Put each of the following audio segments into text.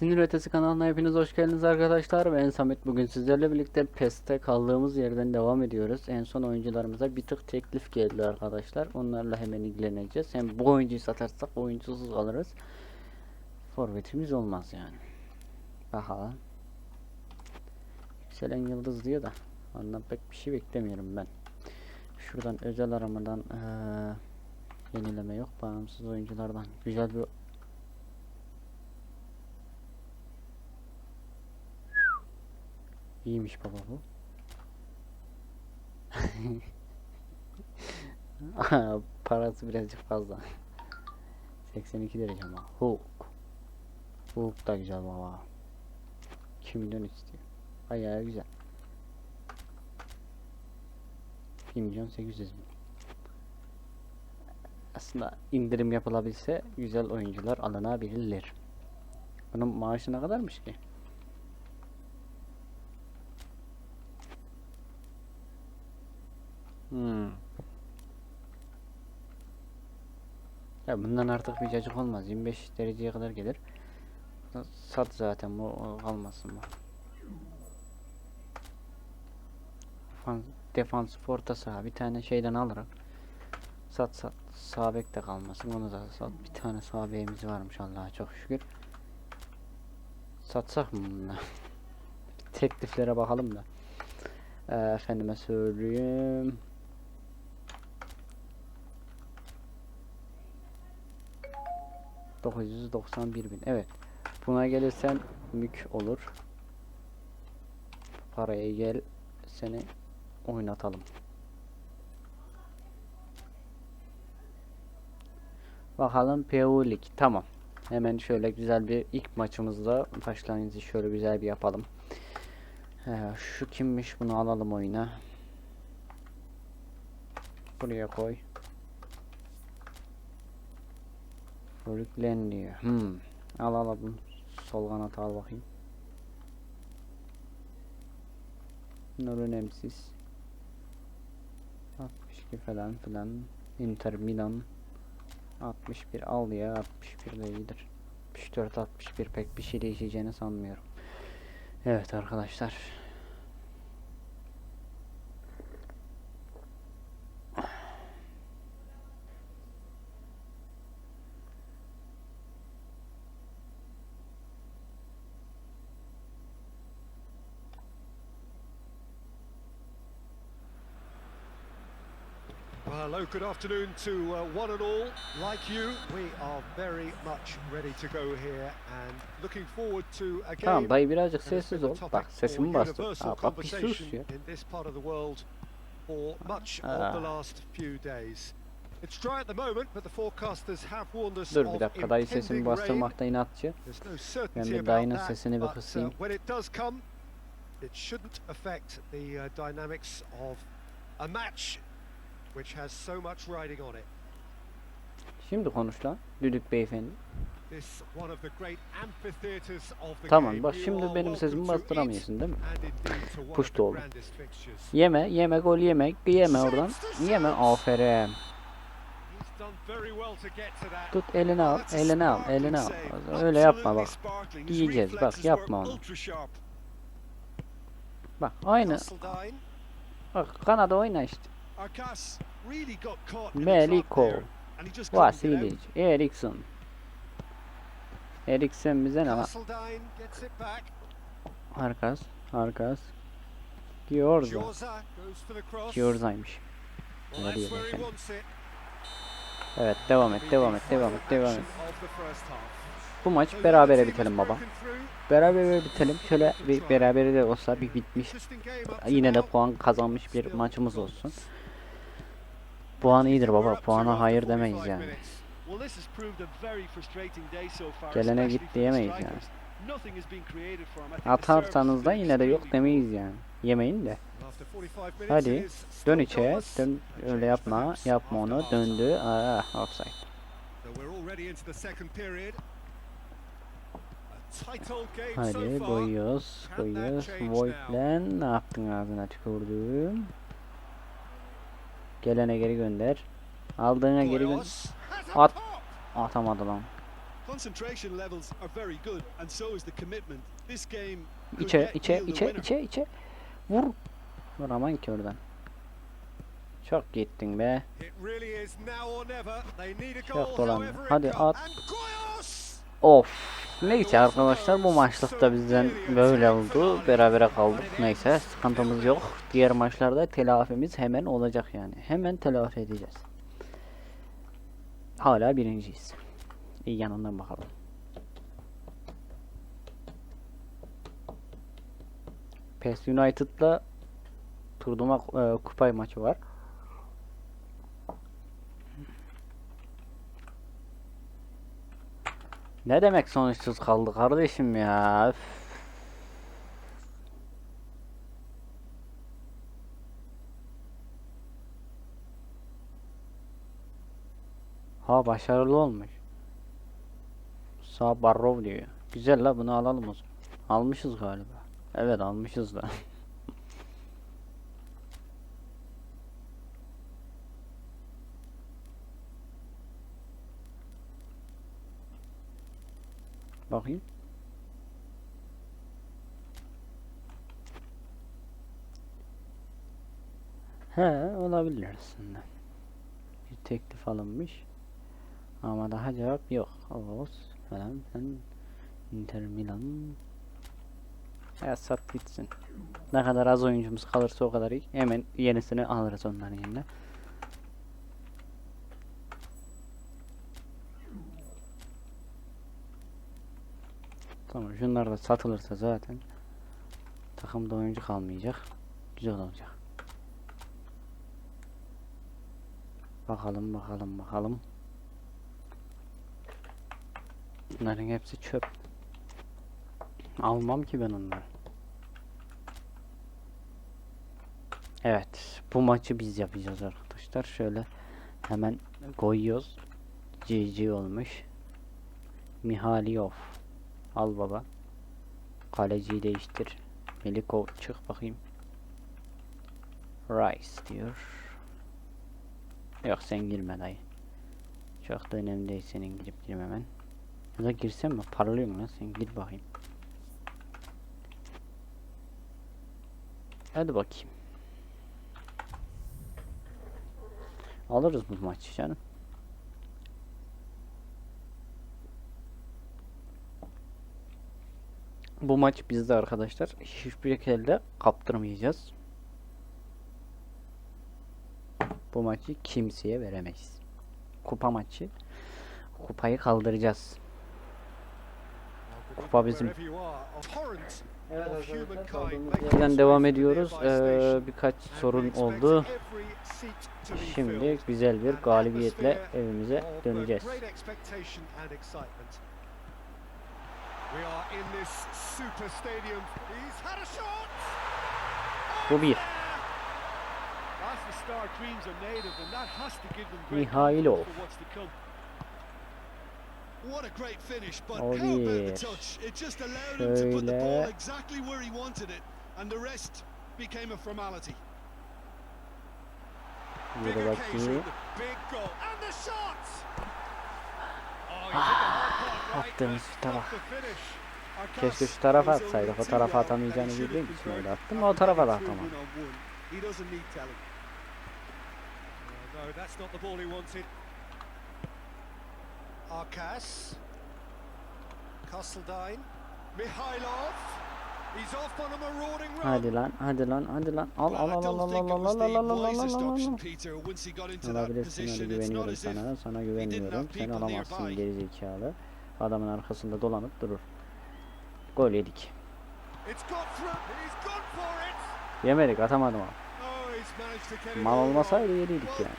Sinir Ötesi kanalına hepiniz hoş geldiniz arkadaşlar. Ben Samet. Bugün sizlerle birlikte PES'te kaldığımız yerden devam ediyoruz. En son oyuncularımıza bir tık teklif geldi arkadaşlar. Onlarla hemen ilgileneceğiz. Hem bu oyuncuyu satarsak oyuncusuz kalırız. Forvetimiz olmaz yani. Bakalım. Yükselen yıldız diyor da. Ondan pek bir şey beklemiyorum ben. Şuradan özel aramadan eee, yenileme yok. Bağımsız oyunculardan. Güzel bir İyiymiş baba bu. Parası birazcık fazla. 82 derece ama. Hulk. Hulk da güzel baba. 2 milyon istiyor. Bayağı güzel. 1 milyon 800 bin. Aslında indirim yapılabilse güzel oyuncular alınabilir. Bunun maaşı ne kadarmış ki? Ya bundan artık bir cacık olmaz. 25 dereceye kadar gelir. Sat zaten bu kalmasın bu. Defans, defans orta saha bir tane şeyden alırım. Sat sat. Sağ bek de kalmasın. Onu da sat. Bir tane sağ bekimiz varmış Allah'a çok şükür. Satsak mı bunu? Tekliflere bakalım da. Ee, efendime söyleyeyim. ...991 bin. Evet. Buna gelirsen mük olur. Paraya gel seni oynatalım. Bakalım PU Lig. Tamam. Hemen şöyle güzel bir ilk maçımızda başlangıcı şöyle güzel bir yapalım. Ee, şu kimmiş bunu alalım oyuna. Buraya koy. Sürüklen diyor. Hmm. Al al bunu. Sol kanat al bakayım. Bunlar önemsiz. 62 falan filan. Inter Milan. 61 al ya 61 de iyidir. 64 61 pek bir şey değişeceğini sanmıyorum. Evet arkadaşlar. Hello, good afternoon to uh, one and all. Like you, we are very much ready to go here and looking forward to a game. Tamam dayı birazcık sessiz ol. Bak sesimi bastım. Aa, bak bir sus ya. in this part of the world for much of the last few days. It's dry at the moment, but the forecasters have warned us Dur bir dakika dayı sesimi bastırmakta inatçı. Ben bir dayının sesini bir uh, kısayım. when it does come, it shouldn't affect the uh, dynamics of a match which has so much riding on it. Şimdi konuş lan. Düdük beyefendi. Tamam bak şimdi benim sesimi bastıramıyorsun değil mi? Push da oğlum. Yeme, yeme gol yeme, yeme oradan. Yeme aferin. Tut elini al, eline al, eline al. Öyle yapma bak. Yiyeceğiz bak yapma onu. Bak aynı. Bak Kanada oyna işte. Meliko. Vasilic, Eriksson. Eriksen bize ne lan? Arkas, Arkas. Giorza. Giorza'ymış. Wants it. Evet devam et, devam et, devam et, devam et. Bu maç berabere bitelim baba. broken through. Beraber bitelim. Şöyle bir berabere de olsa bir bitmiş. Yine de puan kazanmış bir maçımız olsun. Puan iyidir baba. Puana hayır 45 demeyiz yani. Gelene git diyemeyiz yani. Atarsanız da yine de yok demeyiz yani. Yemeyin de. After 45 minutes, Hadi, Dön içe. Dön öyle yapma. Yapma onu. Döndü. Aa, offside. So we're already into the second period. A tight old game so Hadi koyuyoruz. Koyuyoruz. Voigtlen ne yaptın ağzına tükürdüm. Gelene geri gönder. Aldığına geri gönder. At. Atamadı lan. İçe, içe, içe, içe, içe. Vur. Vuramam ki oradan. Çok gittin be. Çok it Hadi at. Of. Neyse arkadaşlar bu maçlıkta bizden böyle oldu. Berabere kaldık. Neyse sıkıntımız yok. Diğer maçlarda telafimiz hemen olacak yani. Hemen telafi edeceğiz. Hala birinciyiz. İyi yanından bakalım. PES United'la turnuva e, kupay maçı var. Ne demek sonuçsuz kaldı kardeşim ya? Üf. Ha başarılı olmuş. Sağ Barrow diyor. Güzel la bunu alalım o zaman. Almışız galiba. Evet almışız da. Bakayım. He olabilir aslında. Bir teklif alınmış. Ama daha cevap yok. Oğuz falan filan. Inter Milan. Ya sat bitsin. Ne kadar az oyuncumuz kalırsa o kadar iyi. Hemen yenisini alırız onların yerine. Tamam şunlar da satılırsa zaten takımda oyuncu kalmayacak. Güzel olacak. Bakalım bakalım bakalım. Bunların hepsi çöp. Almam ki ben onları. Evet, bu maçı biz yapacağız arkadaşlar. Şöyle hemen koyuyoruz. GG olmuş. Mihailov. Al baba. Kaleciyi değiştir. Melikov çık bakayım. Rice diyor. Yok sen girme dayı. Çok da önemli değil senin girip girmemen. Ya da girsen mi? Parlıyorsun lan sen gir bakayım. Hadi bakayım. Alırız bu maçı canım. Bu maç bizde arkadaşlar. Hiçbir şekilde kaptırmayacağız. Bu maçı kimseye veremeyiz. Kupa maçı. Kupayı kaldıracağız. Kupa bizim. Evet devam ediyoruz. Ee, birkaç sorun oldu. Şimdi güzel bir galibiyetle evimize döneceğiz. Bu bir. That's the star dreams are made of, and that has to give them great Mihailov. confidence for what's to come. What a great finish, but O how about the bir. touch? It just allowed him to put the Şöyle. ball exactly where he wanted it, and the rest became a formality. Bir Big occasion, bakayım. big goal, and the shot. Oh, he Ah, took the hard part right attığımız finish. Keşke şu tarafa atsaydık. O tarafa atamayacağını bildiğim için öyle attım. O tarafa da atamadım. Oh. Arkas. Kosseldine. Mihailov. Hadi lan, hadi lan, hadi lan. Al al al al al al al al al al al al al. Alabilirsin öyle güveniyorum sana. Sana have güvenmiyorum. Sen alamazsın nearby. gerizekalı. Adamın arkasında dolanıp durur. Gol yedik. Yemedik atamadım ama. Oh, Mal olmasaydı Well, yani.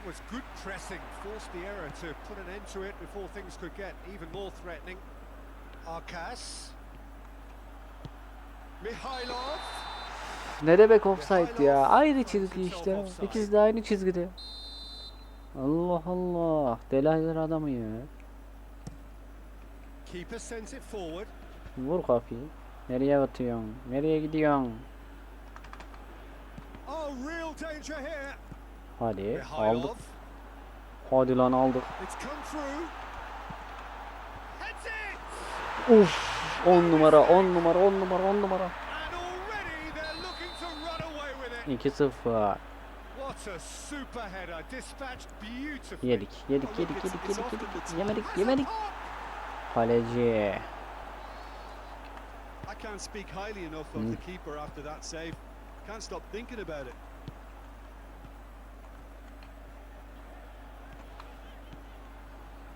It was good pressing, forced the error to put an end to it before things could get even more threatening. Arkas. Mihailov. Ne demek offside ya? Aynı çizgi işte. İkisi de aynı çizgide. Allah Allah. Deli adamı ya. Vur kapıyı. Nereye atıyorsun? Nereye gidiyorsun? Hadi aldık. Hadi lan aldık. Uf 10 numara 10 numara 10 numara 10 numara. 2-0. What a super header, dispatched beautifully. Yedik yedik yedik yedik yedik yedik. the- Yemedik yemedik. Kaleci. I can't speak highly enough of the keeper after that save. Can't stop thinking about it.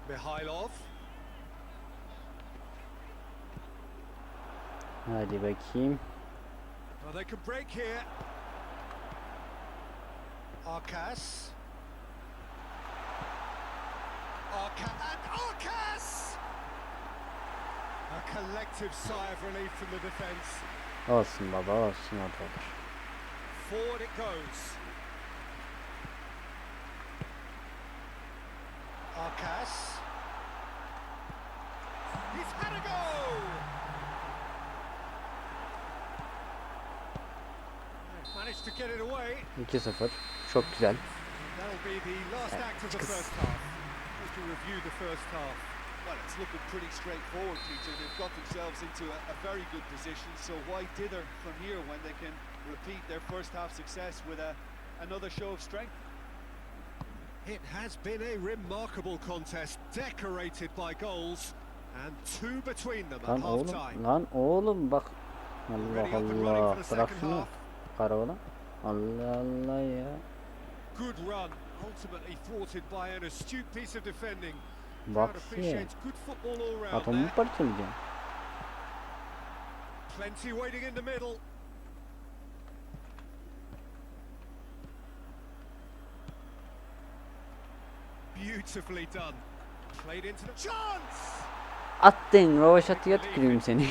Mikhailov. Hadi bakayım. Well, they can break here. Arcas. Arca and Arcas! A collective sigh of relief from the defence. Olsun baba olsun olur. Forward it goes. Arcas. He's had a go! Managed to get it away. 2-0. Çok güzel. That'll be the last act of the first half. Just to review the first half. Well, it's looking pretty straightforward, Peter. They've got themselves into a, a very good position, so why dither from here when they can repeat their first half success with a, another show of strength? It has been a remarkable contest, decorated by goals, and two between them at half oğlum time. lan oğlum bak. Allah Ready up and Allah. for the Bırak şunu. half. Karaoğlan. Allah Allah ya. Good run, ultimately thwarted by an astute piece of defending. Crowd Bak ya. appreciates good football all round Atomu there. parçalayacağım. Plenty waiting in the middle. Beautifully done. Played into the chance. Attın rovaşatıya tüküreyim seni.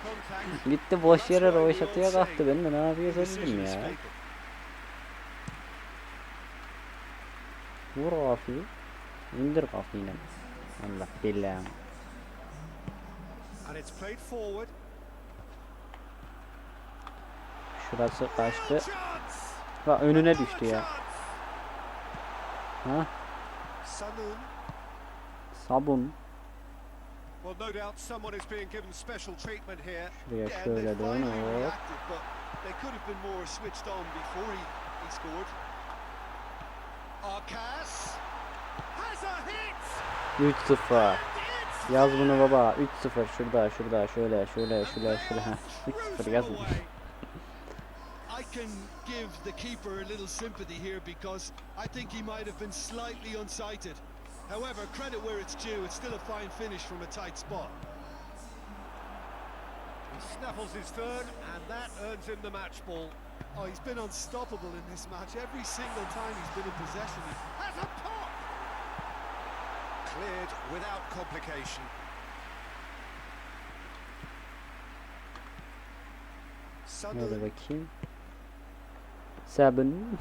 Gitti boş yere rovaşatıya kalktı. Ben de ne yapıyor is ya. Vur kafayı. İndir kafayı. Allah forward. Şurası kaçtı. Ha önüne düştü ya. Ha sabun. Şuraya şöyle dön. Hop. 3-0. Yaz bunu baba. 3-0 şurada şurada şöyle şöyle şöyle şöyle. are 3-0 cruising yazın. I can give the keeper a little sympathy here because I think he might have been slightly unsighted. However, credit where it's due, it's still a fine finish from a tight spot. He snaffles his third, and that earns him the match ball. Oh, he's been unstoppable in this match every single time he's been in possession. Has a pop. Cleared without complication. Sanun, bakayım. Sabun.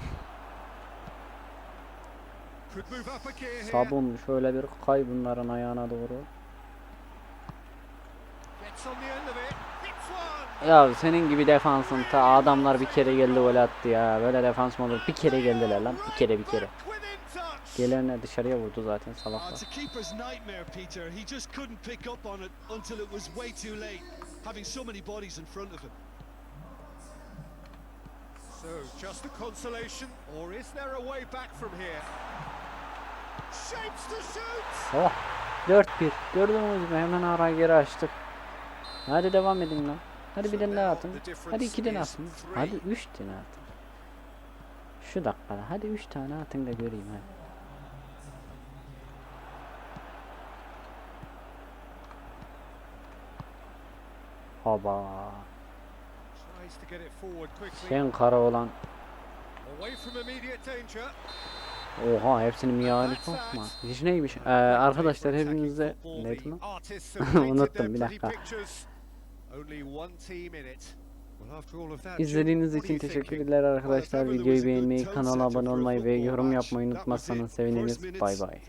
Could move up a gear here. Sabun şöyle bir kay bunların ayağına doğru. Gets on the end of it. Ya senin gibi defansın ta adamlar bir kere geldi gol attı ya. Böyle defans mı olur? Bir kere geldiler lan. Bir kere bir kere. Gelene dışarıya vurdu zaten salaklar. So, just a consolation, or is there a way back from here? Shapes to shoot. Oh 4-1. Gördünüz mü? Hemen ara geri açtık. Hadi devam edin lan. Hadi bir tane atın. Hadi iki tane atın. Hadi üç tane atın. Şu dakikada. Hadi üç tane atın da göreyim hadi. Haba. Sen kara olan. Oha hepsini miyaveli sokma. Hiç neymiş? Ee, arkadaşlar hepinize lan? Unuttum, bir dakika. İzlediğiniz için teşekkürler arkadaşlar. Videoyu beğenmeyi, kanala abone olmayı ve yorum yapmayı unutmazsanız seviniriz. Bay bay.